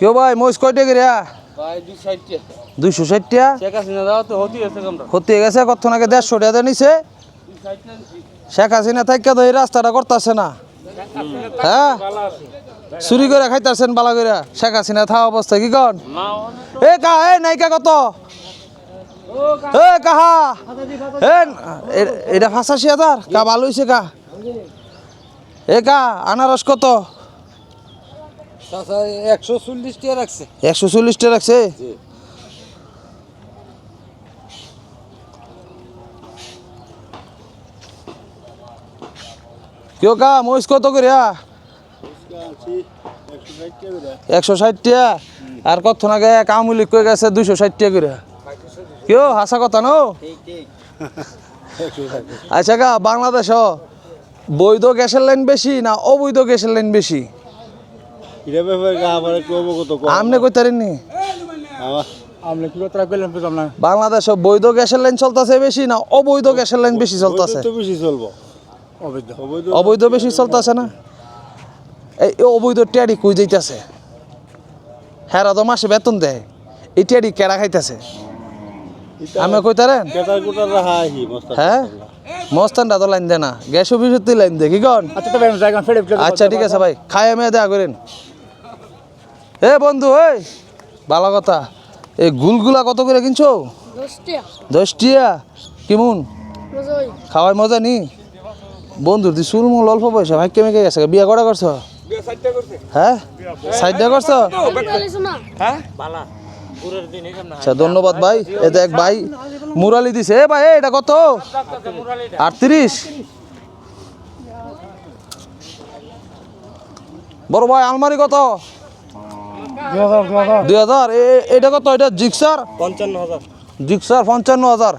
কেউ ভাই মহিষ কয়টা সাইডটা দুইশো ষাটটা ক্ষতি হয়ে গেছে কত নাকি দেড়শো টাকা নিছে? শেখ হাসিনা থাইকা তো এই রাস্তাটা করতেছে না। হ্যাঁ? চুরি করে খাইতেছেন বালা করে শেখ হাসিনা থাকা অবস্থা কি কন? এ কা এ নাইকা কত? এ কাহা? এ এটা ফাঁসাশি হাজার কা ভালো হয়েছে কা এ কা আনারস কত? একশো চল্লিশ টাকা রাখছে। একশো চল্লিশটা রাখছে? কেউ কা মহিষ কত একশো আর কত নাগে কামুলি কয়ে গেছে দুইশো ষাট টাকা করে। কেউ হাসা কথা নো? আচ্ছা গা বাংলাদেশ বৈধ গ্যাসের লাইন বেশি না অবৈধ গ্যাসের লাইন বেশি? এটা ব্যাপারে আমার একটু অবগত কর। আমনে কইতারেননি আমার আপনি কি কথা কইলেন বুঝলাম না। বাংলাদেশে বৈধ গ্যাসের লাইন চলতেছে বেশি না অবৈধ গ্যাসের লাইন বেশি চলতেছে? তো বেশি চলবো। অবৈধ। অবৈধ অবৈধ বেশি চলতেছে না? এই অবৈধ টিয়ারি কই যাইতেছে? হেরা তো মাসে বেতন দেয়। এই টিয়ারি কেরা খাইতেছে? আমি কইতারেন কেটার কোটার রাহা আহি মস্ত হ্যাঁ? মস্তানটা তো লাইন দেয় না। গ্যাস অফিসের লাইন দেয় কি কন? আচ্ছা আচ্ছা ঠিক আছে ভাই। খাই আমি দেখা করেন। এ বন্ধু ওই ভালো কথা। এই গুলগুলা কত করে কিনছো? দশটিয়া। কেমন? খাওয়ার মজা নি? বন্ধুর দি সুরমুল অল্প পয়সা ভাই কেমে গেছে। বিয়া করা করছ? হ্যাঁ? সাইডটা করছ। বলিস আচ্ছা ধন্যবাদ ভাই। এটা এক ভাই মুরালি দিছে। এ ভাই এটা কত? আটত্রিশ? বড় ভাই আলমারি কত? দুই হাজার এ- এটা কত? এটা জিক্সার? পঞ্চান্ন হাজার। জিক্সার পঞ্চান্ন হাজার।